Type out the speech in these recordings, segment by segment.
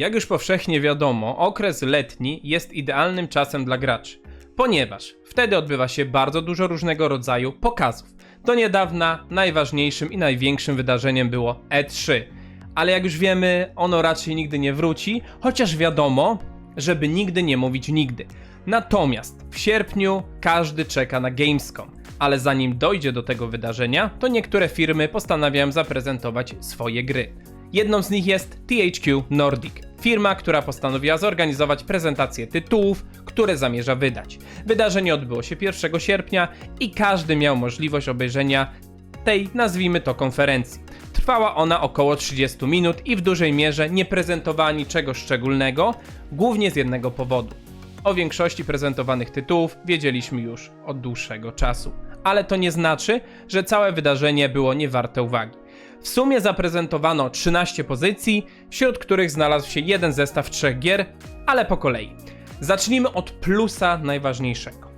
Jak już powszechnie wiadomo, okres letni jest idealnym czasem dla graczy, ponieważ wtedy odbywa się bardzo dużo różnego rodzaju pokazów. Do niedawna najważniejszym i największym wydarzeniem było E3, ale jak już wiemy, ono raczej nigdy nie wróci, chociaż wiadomo, żeby nigdy nie mówić nigdy. Natomiast w sierpniu każdy czeka na Gamescom, ale zanim dojdzie do tego wydarzenia, to niektóre firmy postanawiają zaprezentować swoje gry. Jedną z nich jest THQ Nordic, firma, która postanowiła zorganizować prezentację tytułów, które zamierza wydać. Wydarzenie odbyło się 1 sierpnia i każdy miał możliwość obejrzenia tej, nazwijmy to, konferencji. Trwała ona około 30 minut i w dużej mierze nie prezentowała niczego szczególnego, głównie z jednego powodu. O większości prezentowanych tytułów wiedzieliśmy już od dłuższego czasu, ale to nie znaczy, że całe wydarzenie było niewarte uwagi. W sumie zaprezentowano 13 pozycji, wśród których znalazł się jeden zestaw trzech gier, ale po kolei. Zacznijmy od plusa najważniejszego.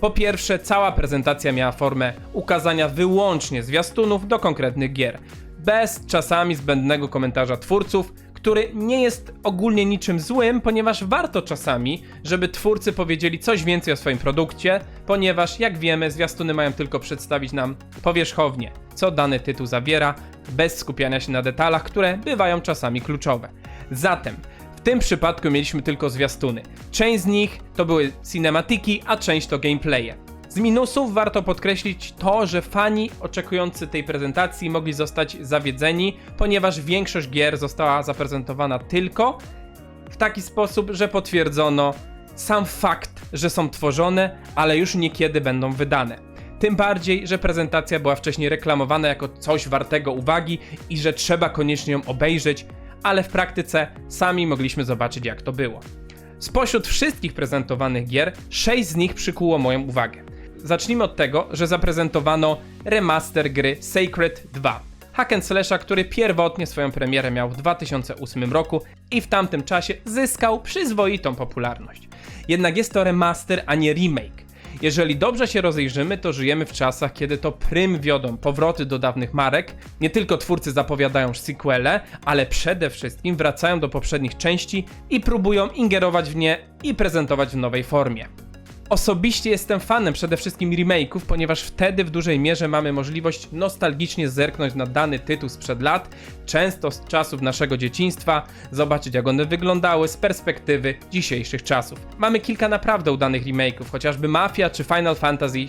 Po pierwsze, cała prezentacja miała formę ukazania wyłącznie zwiastunów do konkretnych gier, bez czasami zbędnego komentarza twórców, który nie jest ogólnie niczym złym, ponieważ warto czasami, żeby twórcy powiedzieli coś więcej o swoim produkcie, ponieważ jak wiemy, zwiastuny mają tylko przedstawić nam powierzchownie, co dany tytuł zawiera, bez skupiania się na detalach, które bywają czasami kluczowe. Zatem, w tym przypadku mieliśmy tylko zwiastuny. Część z nich to były cinematiki, a część to gameplaye. Z minusów warto podkreślić to, że fani oczekujący tej prezentacji mogli zostać zawiedzeni, ponieważ większość gier została zaprezentowana tylko w taki sposób, że potwierdzono sam fakt, że są tworzone, ale już niekiedy będą wydane. Tym bardziej, że prezentacja była wcześniej reklamowana jako coś wartego uwagi i że trzeba koniecznie ją obejrzeć, ale w praktyce sami mogliśmy zobaczyć jak to było. Spośród wszystkich prezentowanych gier, 6 z nich przykuło moją uwagę. Zacznijmy od tego, że zaprezentowano remaster gry Sacred 2. Hack and Slasha, który pierwotnie swoją premierę miał w 2008 roku i w tamtym czasie zyskał przyzwoitą popularność. Jednak jest to remaster, a nie remake. Jeżeli dobrze się rozejrzymy, to żyjemy w czasach, kiedy to prym wiodą powroty do dawnych marek. Nie tylko twórcy zapowiadają sequele, ale przede wszystkim wracają do poprzednich części i próbują ingerować w nie i prezentować w nowej formie. Osobiście jestem fanem przede wszystkim remake'ów, ponieważ wtedy w dużej mierze mamy możliwość nostalgicznie zerknąć na dany tytuł sprzed lat, często z czasów naszego dzieciństwa, zobaczyć jak one wyglądały z perspektywy dzisiejszych czasów. Mamy kilka naprawdę udanych remake'ów, chociażby Mafia czy Final Fantasy VII.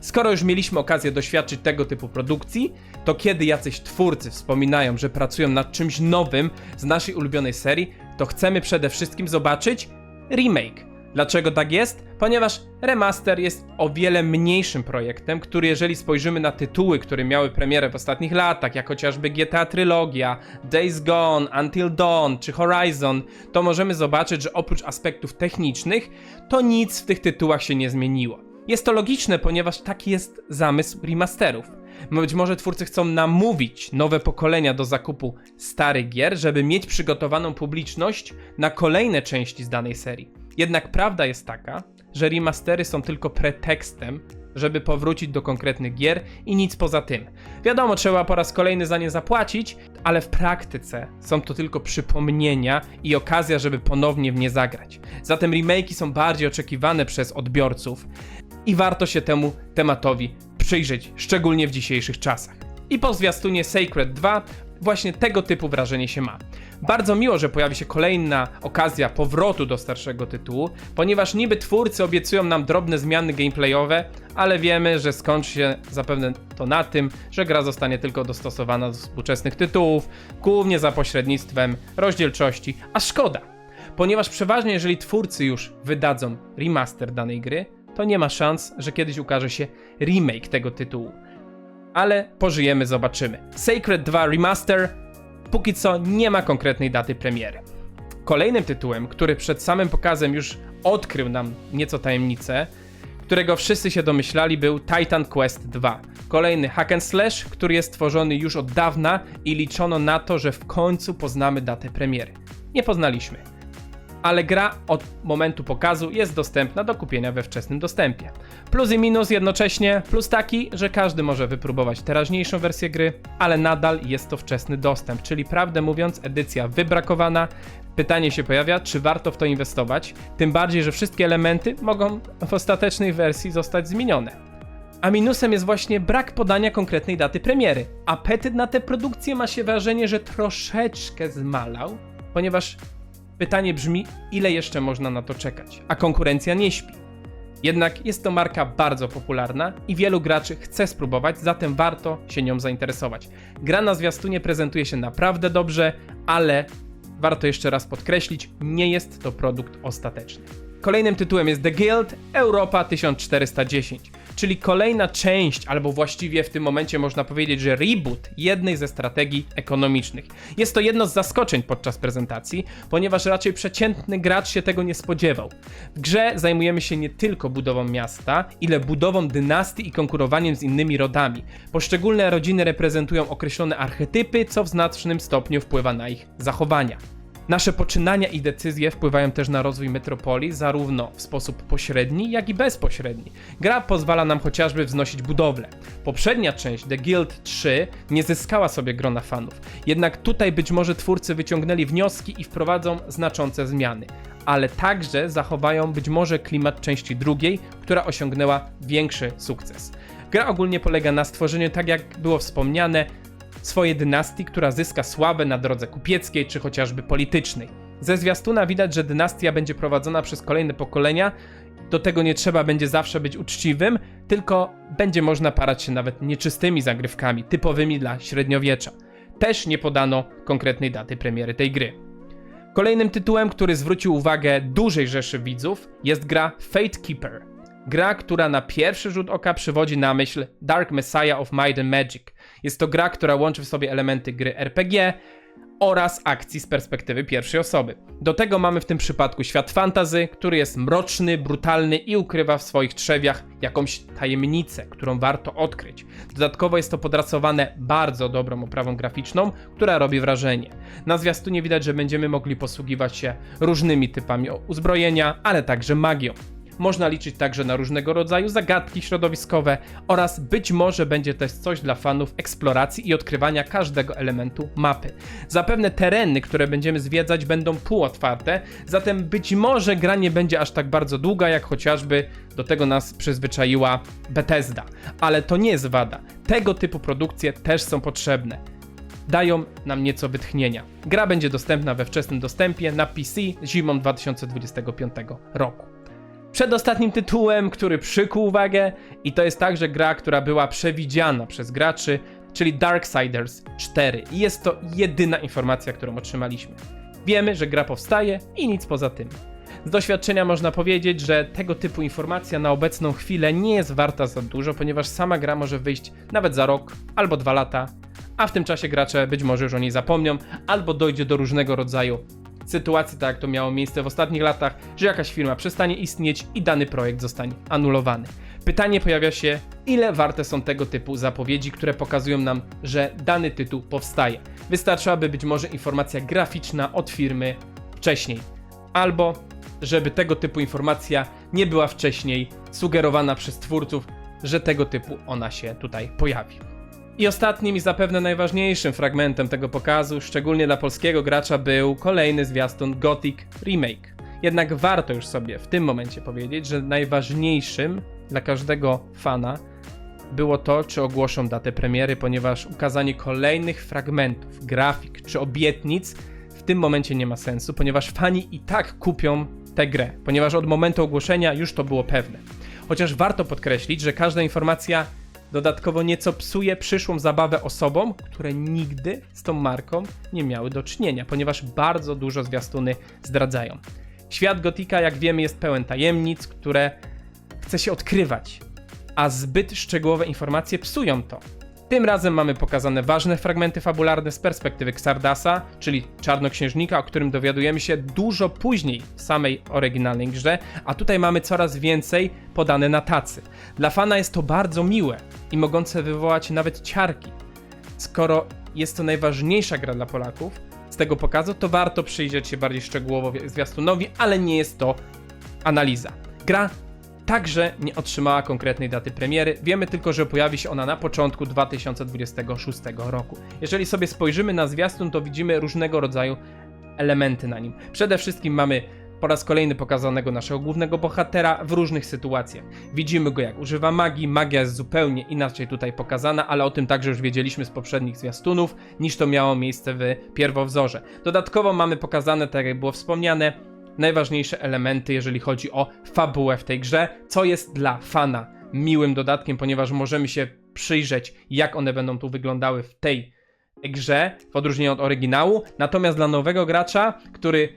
Skoro już mieliśmy okazję doświadczyć tego typu produkcji, to kiedy jacyś twórcy wspominają, że pracują nad czymś nowym z naszej ulubionej serii, to chcemy przede wszystkim zobaczyć remake. Dlaczego tak jest? Ponieważ remaster jest o wiele mniejszym projektem, który jeżeli spojrzymy na tytuły, które miały premierę w ostatnich latach, jak chociażby GTA Trylogia, Days Gone, Until Dawn czy Horizon, to możemy zobaczyć, że oprócz aspektów technicznych, to nic w tych tytułach się nie zmieniło. Jest to logiczne, ponieważ taki jest zamysł remasterów. Być może twórcy chcą namówić nowe pokolenia do zakupu starych gier, żeby mieć przygotowaną publiczność na kolejne części z danej serii. Jednak prawda jest taka, że remastery są tylko pretekstem, żeby powrócić do konkretnych gier i nic poza tym. Wiadomo, trzeba po raz kolejny za nie zapłacić, ale w praktyce są to tylko przypomnienia i okazja, żeby ponownie w nie zagrać. Zatem remake'i są bardziej oczekiwane przez odbiorców i warto się temu tematowi przyjrzeć, szczególnie w dzisiejszych czasach. I po zwiastunie Sacred 2 właśnie tego typu wrażenie się ma. Bardzo miło, że pojawi się kolejna okazja powrotu do starszego tytułu, ponieważ niby twórcy obiecują nam drobne zmiany gameplayowe, ale wiemy, że skończy się zapewne to na tym, że gra zostanie tylko dostosowana do współczesnych tytułów, głównie za pośrednictwem rozdzielczości, a szkoda, ponieważ przeważnie jeżeli twórcy już wydadzą remaster danej gry, to nie ma szans, że kiedyś ukaże się remake tego tytułu. Ale pożyjemy, zobaczymy. Sacred 2 Remaster póki co nie ma konkretnej daty premiery. Kolejnym tytułem, który przed samym pokazem już odkrył nam nieco tajemnicę, którego wszyscy się domyślali, był Titan Quest 2. Kolejny hack and slash, który jest tworzony już od dawna i liczono na to, że w końcu poznamy datę premiery. Nie poznaliśmy. Ale gra od momentu pokazu jest dostępna do kupienia we wczesnym dostępie. Plus i minus jednocześnie, plus taki, że każdy może wypróbować teraźniejszą wersję gry, ale nadal jest to wczesny dostęp, czyli prawdę mówiąc edycja wybrakowana. Pytanie się pojawia, czy warto w to inwestować, tym bardziej, że wszystkie elementy mogą w ostatecznej wersji zostać zmienione. A minusem jest właśnie brak podania konkretnej daty premiery. Apetyt na tę produkcję ma się wrażenie, że troszeczkę zmalał, ponieważ pytanie brzmi, ile jeszcze można na to czekać, a konkurencja nie śpi. Jednak jest to marka bardzo popularna i wielu graczy chce spróbować, zatem warto się nią zainteresować. Gra na zwiastunie prezentuje się naprawdę dobrze, ale warto jeszcze raz podkreślić, nie jest to produkt ostateczny. Kolejnym tytułem jest The Guild Europa 1410, czyli kolejna część, albo właściwie w tym momencie można powiedzieć, że reboot jednej ze strategii ekonomicznych. Jest to jedno z zaskoczeń podczas prezentacji, ponieważ raczej przeciętny gracz się tego nie spodziewał. W grze zajmujemy się nie tylko budową miasta, ile budową dynastii i konkurowaniem z innymi rodami. Poszczególne rodziny reprezentują określone archetypy, co w znacznym stopniu wpływa na ich zachowania. Nasze poczynania i decyzje wpływają też na rozwój metropolii, zarówno w sposób pośredni, jak i bezpośredni. Gra pozwala nam chociażby wznosić budowlę. Poprzednia część, The Guild 3, nie zyskała sobie grona fanów, jednak tutaj być może twórcy wyciągnęli wnioski i wprowadzą znaczące zmiany. Ale także zachowają być może klimat części drugiej, która osiągnęła większy sukces. Gra ogólnie polega na stworzeniu, tak jak było wspomniane, swojej dynastii, która zyska sławę na drodze kupieckiej czy chociażby politycznej. Ze zwiastuna widać, że dynastia będzie prowadzona przez kolejne pokolenia. Do tego nie trzeba będzie zawsze być uczciwym, tylko będzie można parać się nawet nieczystymi zagrywkami, typowymi dla średniowiecza. Też nie podano konkretnej daty premiery tej gry. Kolejnym tytułem, który zwrócił uwagę dużej rzeszy widzów, jest gra Fate Keeper. Gra, która na pierwszy rzut oka przywodzi na myśl Dark Messiah of Might and Magic. Jest to gra, która łączy w sobie elementy gry RPG oraz akcji z perspektywy pierwszej osoby. Do tego mamy w tym przypadku świat fantazy, który jest mroczny, brutalny i ukrywa w swoich trzewiach jakąś tajemnicę, którą warto odkryć. Dodatkowo jest to podrasowane bardzo dobrą oprawą graficzną, która robi wrażenie. Na zwiastunie widać, że będziemy mogli posługiwać się różnymi typami uzbrojenia, ale także magią. Można liczyć także na różnego rodzaju zagadki środowiskowe oraz być może będzie też coś dla fanów eksploracji i odkrywania każdego elementu mapy. Zapewne tereny, które będziemy zwiedzać, będą półotwarte, zatem być może gra nie będzie aż tak bardzo długa, jak chociażby do tego nas przyzwyczaiła Bethesda. Ale to nie jest wada. Tego typu produkcje też są potrzebne dają nam nieco wytchnienia. Gra będzie dostępna we wczesnym dostępie na PC zimą 2025 roku. Przedostatnim tytułem, który przykuł uwagę, i to jest także gra, która była przewidziana przez graczy, czyli Darksiders 4. I jest to jedyna informacja, którą otrzymaliśmy. Wiemy, że gra powstaje i nic poza tym. Z doświadczenia można powiedzieć, że tego typu informacja na obecną chwilę nie jest warta za dużo, ponieważ sama gra może wyjść nawet za rok albo dwa lata, a w tym czasie gracze być może już o niej zapomnią, albo dojdzie do różnego rodzaju sytuacji, tak jak to miało miejsce w ostatnich latach, że jakaś firma przestanie istnieć i dany projekt zostanie anulowany. Pytanie pojawia się, ile warte są tego typu zapowiedzi, które pokazują nam, że dany tytuł powstaje. Wystarczyłaby być może informacja graficzna od firmy wcześniej, albo żeby tego typu informacja nie była wcześniej sugerowana przez twórców, że tego typu ona się tutaj pojawi. I ostatnim i zapewne najważniejszym fragmentem tego pokazu, szczególnie dla polskiego gracza, był kolejny zwiastun Gothic Remake. Jednak warto już sobie w tym momencie powiedzieć, że najważniejszym dla każdego fana było to, czy ogłoszą datę premiery, ponieważ ukazanie kolejnych fragmentów, grafik czy obietnic w tym momencie nie ma sensu, ponieważ fani i tak kupią tę grę, ponieważ od momentu ogłoszenia już to było pewne. Chociaż warto podkreślić, że każda informacja Dodatkowo nieco psuje przyszłą zabawę osobom, które nigdy z tą marką nie miały do czynienia, ponieważ bardzo dużo zwiastuny zdradzają. Świat Gotika, jak wiemy, jest pełen tajemnic, które chce się odkrywać, a zbyt szczegółowe informacje psują to. Tym razem mamy pokazane ważne fragmenty fabularne z perspektywy Xardasa, czyli czarnoksiężnika, o którym dowiadujemy się dużo później w samej oryginalnej grze, a tutaj mamy coraz więcej podane na tacy. Dla fana jest to bardzo miłe i mogące wywołać nawet ciarki. Skoro jest to najważniejsza gra dla Polaków, z tego pokazu, to warto przyjrzeć się bardziej szczegółowo wi- zwiastunowi, ale nie jest to analiza. Gra także nie otrzymała konkretnej daty premiery, wiemy tylko, że pojawi się ona na początku 2026 roku. Jeżeli sobie spojrzymy na zwiastun, to widzimy różnego rodzaju elementy na nim. Przede wszystkim mamy po raz kolejny pokazanego naszego głównego bohatera w różnych sytuacjach. Widzimy go jak używa magii, magia jest zupełnie inaczej tutaj pokazana, ale o tym także już wiedzieliśmy z poprzednich zwiastunów, niż to miało miejsce w pierwowzorze. Dodatkowo mamy pokazane, tak jak było wspomniane, najważniejsze elementy, jeżeli chodzi o fabułę w tej grze, co jest dla fana miłym dodatkiem, ponieważ możemy się przyjrzeć, jak one będą tu wyglądały w tej grze, w odróżnieniu od oryginału. Natomiast dla nowego gracza, który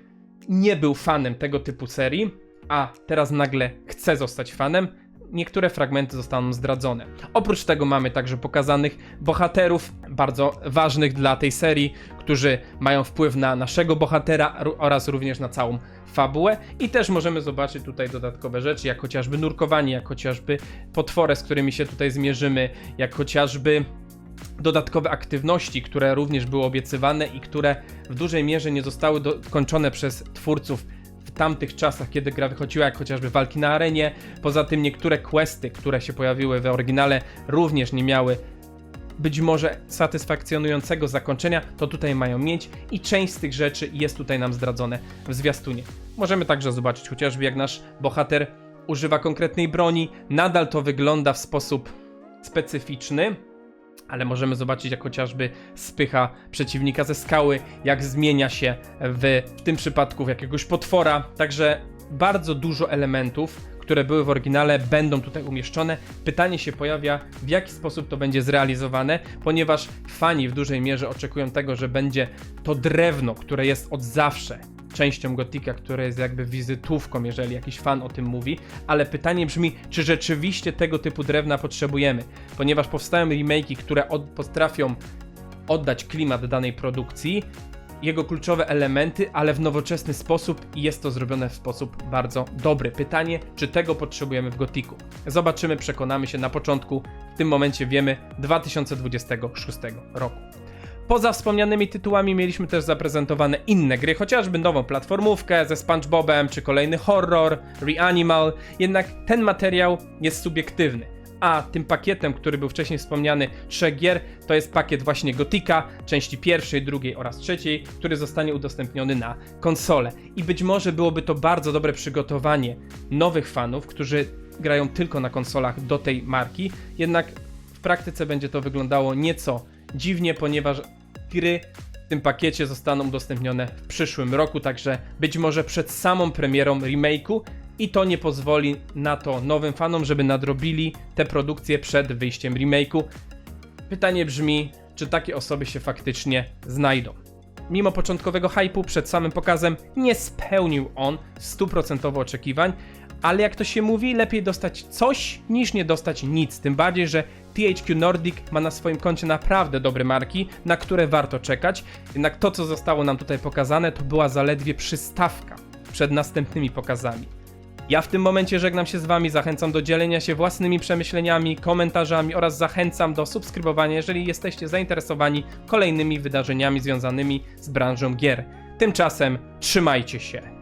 nie był fanem tego typu serii, a teraz nagle chce zostać fanem, niektóre fragmenty zostaną zdradzone. Oprócz tego mamy także pokazanych bohaterów bardzo ważnych dla tej serii, którzy mają wpływ na naszego bohatera oraz również na całą fabułę i też możemy zobaczyć tutaj dodatkowe rzeczy, jak chociażby nurkowanie, jak chociażby potwory, z którymi się tutaj zmierzymy, jak chociażby dodatkowe aktywności, które również były obiecywane i które w dużej mierze nie zostały dokończone przez twórców tamtych czasach, kiedy gra wychodziła, jak chociażby walki na arenie. Poza tym niektóre questy, które się pojawiły w oryginale, również nie miały być może satysfakcjonującego zakończenia, to tutaj mają mieć i część z tych rzeczy jest tutaj nam zdradzone w zwiastunie. Możemy także zobaczyć chociażby jak nasz bohater używa konkretnej broni, nadal to wygląda w sposób specyficzny, ale możemy zobaczyć jak chociażby spycha przeciwnika ze skały, jak zmienia się w, w tym przypadku w jakiegoś potwora, także bardzo dużo elementów, które były w oryginale, będą tutaj umieszczone. Pytanie się pojawia, w jaki sposób to będzie zrealizowane, ponieważ fani w dużej mierze oczekują tego, że będzie to drewno, które jest od zawsze częścią Gotika, które jest jakby wizytówką, jeżeli jakiś fan o tym mówi, ale pytanie brzmi, czy rzeczywiście tego typu drewna potrzebujemy, ponieważ powstają remake'i, które od, potrafią oddać klimat danej produkcji, jego kluczowe elementy, ale w nowoczesny sposób i jest to zrobione w sposób bardzo dobry. Pytanie, czy tego potrzebujemy w Gotiku? Zobaczymy, przekonamy się na początku. W tym momencie wiemy 2026 roku. Poza wspomnianymi tytułami mieliśmy też zaprezentowane inne gry, chociażby nową platformówkę ze SpongeBobem, czy kolejny horror, Reanimal, jednak ten materiał jest subiektywny. A tym pakietem, który był wcześniej wspomniany, trzech gier, to jest pakiet właśnie Gotika, części pierwszej, drugiej oraz trzeciej, który zostanie udostępniony na konsolę. I być może byłoby to bardzo dobre przygotowanie nowych fanów, którzy grają tylko na konsolach do tej marki, jednak w praktyce będzie to wyglądało nieco dziwnie, ponieważ gry w tym pakiecie zostaną udostępnione w przyszłym roku, także być może przed samą premierą remake'u i to nie pozwoli na to nowym fanom, żeby nadrobili te produkcje przed wyjściem remake'u. Pytanie brzmi, czy takie osoby się faktycznie znajdą. Mimo początkowego hypu przed samym pokazem nie spełnił on stuprocentowo oczekiwań, ale jak to się mówi, lepiej dostać coś niż nie dostać nic. Tym bardziej, że THQ Nordic ma na swoim koncie naprawdę dobre marki, na które warto czekać. Jednak to, co zostało nam tutaj pokazane, to była zaledwie przystawka przed następnymi pokazami. Ja w tym momencie żegnam się z Wami, zachęcam do dzielenia się własnymi przemyśleniami, komentarzami oraz zachęcam do subskrybowania, jeżeli jesteście zainteresowani kolejnymi wydarzeniami związanymi z branżą gier. Tymczasem trzymajcie się.